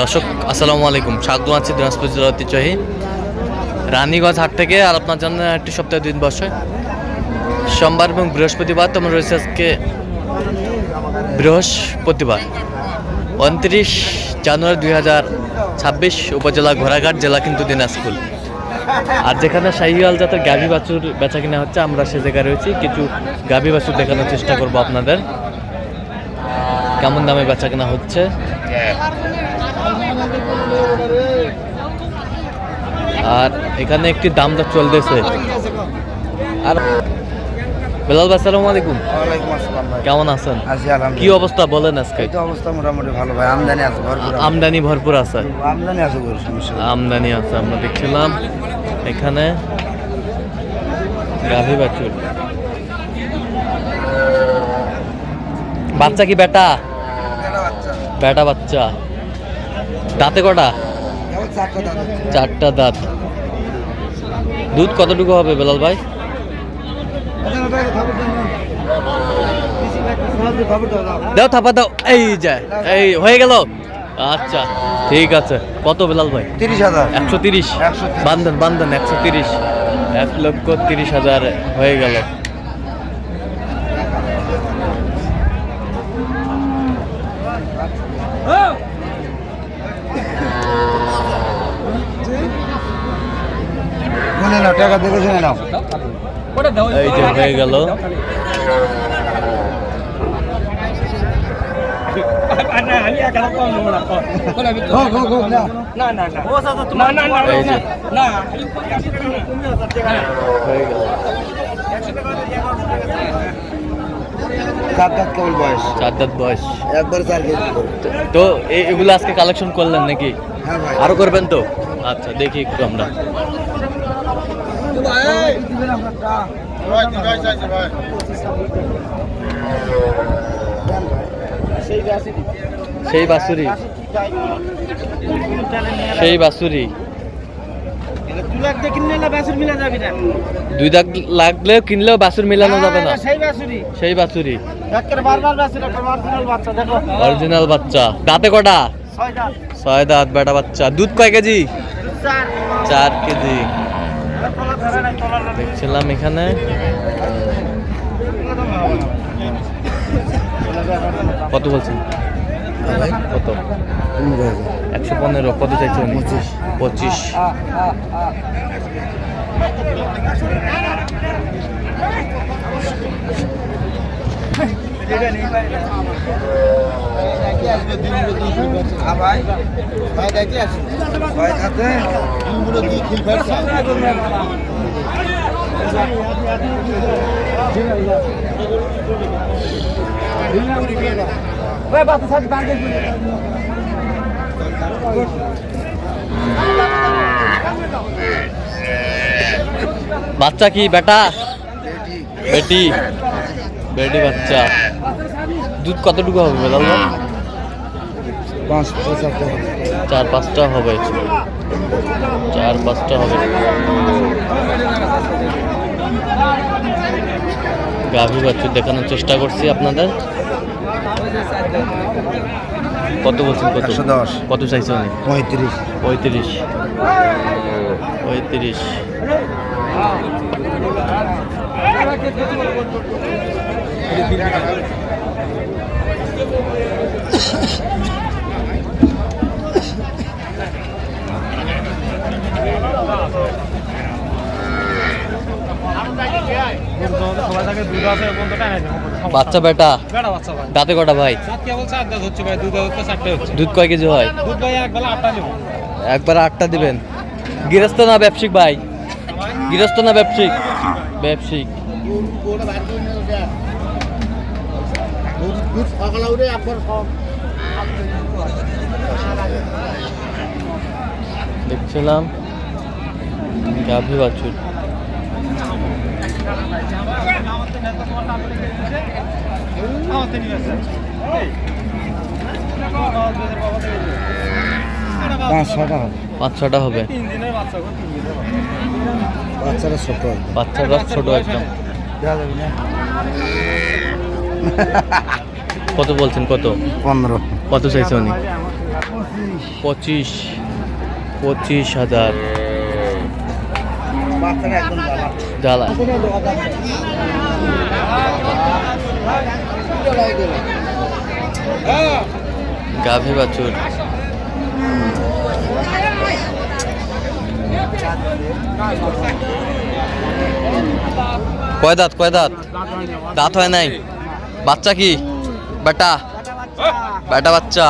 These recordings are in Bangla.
দর্শক, আসসালামু আলাইকুম। স্বাগত আছি দিনাজপুর জেলা ঐতিহ্যবাহী রানীগঞ্জ হাট থেকে আর আপনার জন্য একটি সপ্তাহে দিন বসে। সোমবার এবং বৃহস্পতিবার তোমার রয়েছে আজকে বৃহস্পতিবার, উনত্রিশ জানুয়ারি দুই হাজার ছাব্বিশ উপজেলা ঘোড়াঘাট জেলা কিন্তু দিনাজপুর। আর যেখানে শাহিয়াল জাতের গাভী বাছুর বেচা কিনা হচ্ছে, আমরা সে জায়গায় রয়েছি। কিছু গাভী বাছুর দেখানোর চেষ্টা করব আপনাদের। কেমন দামে বেচা কেনা হচ্ছে? আর এখানে একটি দাম দর চলতেছে। আর বেলাল ভাই সালাম আলাইকুম। কেমন আছেন? কি অবস্থা বলেন আজকে? অবস্থা মোটামুটি ভালো ভাই আমদানি আছে ভরপুর আমদানি ভরপুর আছে। আমদানি আছে আমদানি আছে আমরা দেখছিলাম। এখানে গাভী বাছুর। বাচ্চা কি বেটা? বেটা বাচ্চা। দাঁতে কটা? চারটা দাঁত দুধ কতটুকু হবে বেলাল ভাই। দাও থাপা দাও এই যায় এই হয়ে গেল। আচ্ছা ঠিক আছে। কত বেলাল ভাই? তিরিশ হাজার। একশো তিরিশ। বান্ধন বান্ধন একশো তিরিশ। এক লক্ষ তিরিশ হাজার হয়ে গেল। শুনে নাও টাকা দেখে শুনে নাও এই যে হয়ে গেল হোক দাঁত কেবল বয়স। চার দাঁত বয়স। একবার চার কেজি। তো এগুলো আজকে কালেকশন করলেন নাকি? হ্যাঁ ভাই। আরও করবেন তো? আচ্ছা দেখি একটু আমরা। সেই বাসুরি সেই বাসুরি দুই দাগ লাগলেও কিনলেও বাসুর মিলানো যাবে না সেই বাসুরি অরিজিনাল বাচ্চা দাঁতে কটা? ছয় দাঁত বেটা বাচ্চা। দুধ কয় কেজি? চার। কেজি। দেখছিলাম এখানে। কত বলছেন? কত? একশো পনেরো কত চাইছে উনি? পঁচিশ। ভাই ভাই খাতে বাচ্চা কি, বেটা? বেটি। বেটি বাচ্চা। দুধ কতটুকু হবে পয়সা চার পাঁচটা হবে। চার পাঁচটা হবে। গাভী বাছুর দেখানোর চেষ্টা করছি আপনাদের। কত বলছেন কত? একশো দশ। কত চাইছে উনি? পঁয়ত্রিশ। পঁয়ত্রিশ। পঁয়ত্রিশ। বাচ্চা বেটা বেড়া বাচ্চা ভাই দাঁতে কটা বেটা? দাঁতে হচ্ছে ভাই দুধ কয় কেজি হয়? একবার আটটা দিবেন। গৃহস্থ না ব্যবসায়িক ভাই? গৃহস্থ না ব্যবসায়িক? ব্যবসায়িক। দেখছিলাম গাভী বাছুর। হবে হবে। তিন দিনের বাচ্চা গো, তিন দিনের বাচ্চা। বাচ্চারা ছোট। বাচ্চারা ছোট একদম। কত বলছেন কত? পনেরো। কত চাইছে উনি? পঁচিশ। পঁচিশ হাজার। বাচ্চাটা জ্বালা। গাভী বাছুর কয় দাঁত কয় দাঁত? দাঁত হয় নাই? বাচ্চা কি? বেটা? বেটা বাচ্চা?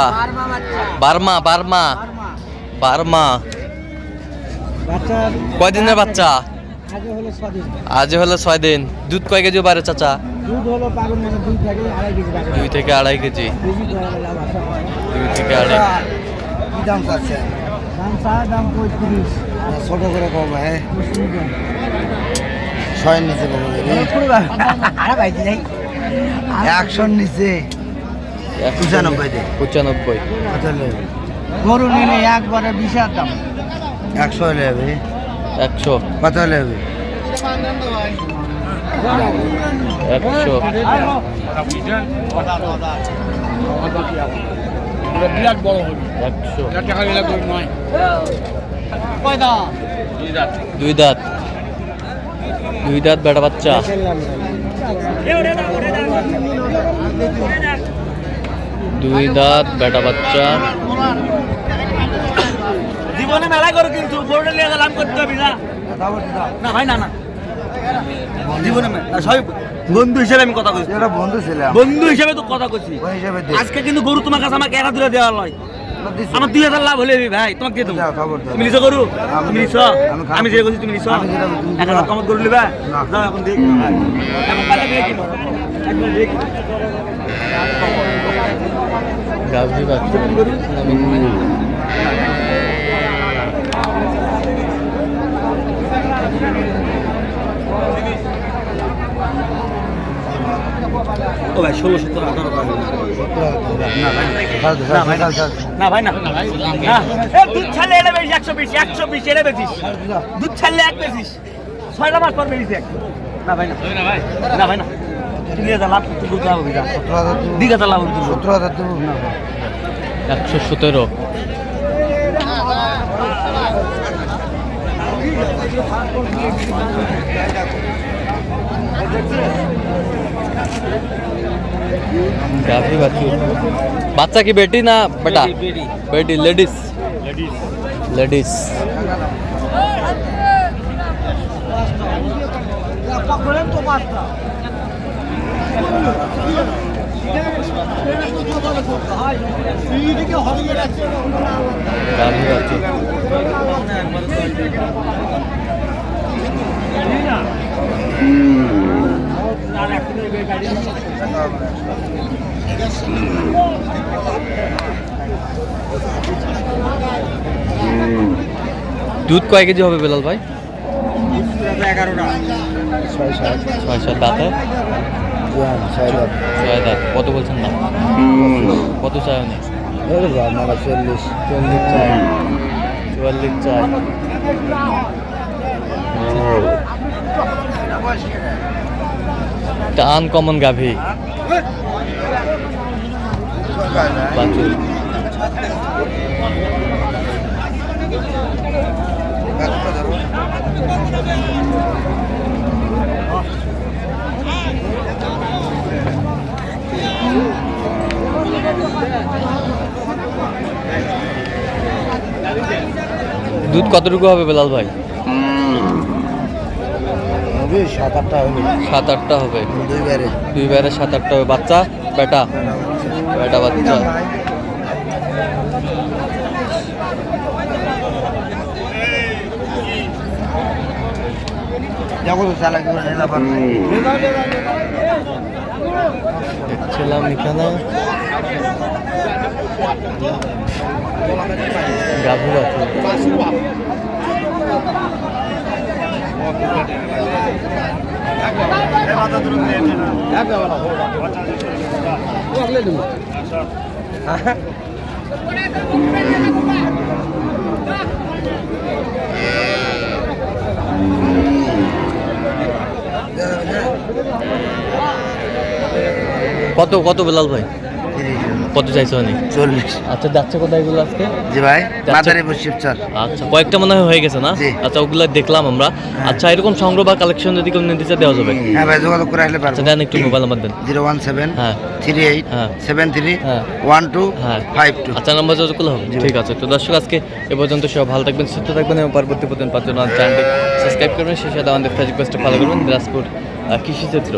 Burma Burma. বার্মা। বাচ্চার কয় বাচ্চা? আজ হলো ছয় দিন। দুধ কয় কেজি পারে চাচা? দুধ হলো পাগল মানে দুই থেকে আড়াই কেজি দুই থেকে আড়াই দাম চাচ্ছে দাম ছোট করে কম হ্যাঁ। ছয়ের নিচে একশোর নিচে পঁচানব্বই দে। পঁচানব্বই। গরু নিলে একবারে বিশ হাজার দাম। একশো একশো কত নেবে একশো। বিরাট বড় হবে? একশো। টাকা গরু নয় দুই দাঁত। দুই দাঁত বেটা বাচ্চা। দুই দাঁত বেটা বাচ্চা। জীবনে মেলা করে কিন্তু বোর্ডে নিয়ে গেলাম করতে হবে না না ভাই না না। জীবনে মে- না, বন্ধু হিসেবে আমি কথা কইছি। এটা বন্ধু ছিলাম বন্ধু হিসেবে তো কথা কইছি। হিসাবে আজকে কিন্তু গরু তোমার কাছে আমাকে এক দেওয়া দিছি। আমার দুই হাজার লাভ হলে ভাই তোমাকে দিয়ে দেবো। তুমি নিছো গরু? আমি- তুমি নিছো? আমি যে কইছি তুমি নিছো? এক হাজার। কমত গরু নিবা? যাও এখন দেখি। এখন পালে দেখি একবার দেখি বাচ্চা। ভাই ষোলো সত্তর আঠারো না ভাই না দুধ ছাড়লে এটা বেশি একশো বিশ একশো বিশ এটা বেশিস দুধ ছাড়লে এক বেশিস ছয়টা মাস পর বেশিস এক। না ভাই না। না ভাই। না তুমি এটা লাভ দুধ লাভ হবে যা সতেরো হাজার লাভ হবে সতেরো হাজার না একশো সতেরো। গাভী বাছুর বাচ্চা কি বেটি না বেটা বেটি লেডিস লেডিস গাভী বাছুর দুধ কয় কেজি হবে বেলাল ভাই? ছয় ছয় সাত ছয় দাঁত। কত বলছেন না? কত চাই উনি? চল্লিশ চাই এটা আনকমন গাভী দুধ কতটুকু হবে বেলাল ভাই? হবে সাত আটটা হবে। সাত আটটা হবে। দুই বারে দুই বারে সাত আটটা হবে। বাচ্চা বেটা? বেটা বাচ্চা। দেখছিলাম এখানে। গাভী বাছুর কত কত বেলাল ভাই। কত চাইছো অনেক চল্লিশ। আচ্ছা যাচ্ছে কোথায় এগুলো আজকে? জি ভাই। মাদারীপুর শিবচর আচ্ছা কয়েকটা মনে হয় হয়ে গেছে না? আচ্ছা ওগুলো দেখলাম আমরা। আচ্ছা এরকম সংগ্রহ বা কালেকশন যদি কেউ নিতে দেওয়া যাবে। হ্যাঁ ভাই যোগাযোগ করে আসলে পারব। আচ্ছা দেন একটু মোবাইল নাম্বার দেন। জিরো ওয়ান সেভেন হ্যাঁ। থ্রি এইট হ্যাঁ। সেভেন থ্রি হ্যাঁ। ওয়ান টু হ্যাঁ। Five two. আচ্ছা নাম্বার করলে হবে। ঠিক আছে তো দর্শক আজকে এ পর্যন্ত সব ভালো থাকবেন সুস্থ থাকবেন এবং পরবর্তী পর্যন্ত পাঁচজন চ্যানেলটি সাবস্ক্রাইব করবেন। সেই সাথে আমাদের ফেসবুক পেজটা ফলো করবেন। দিনাজপুর আহ, কৃষি চিত্র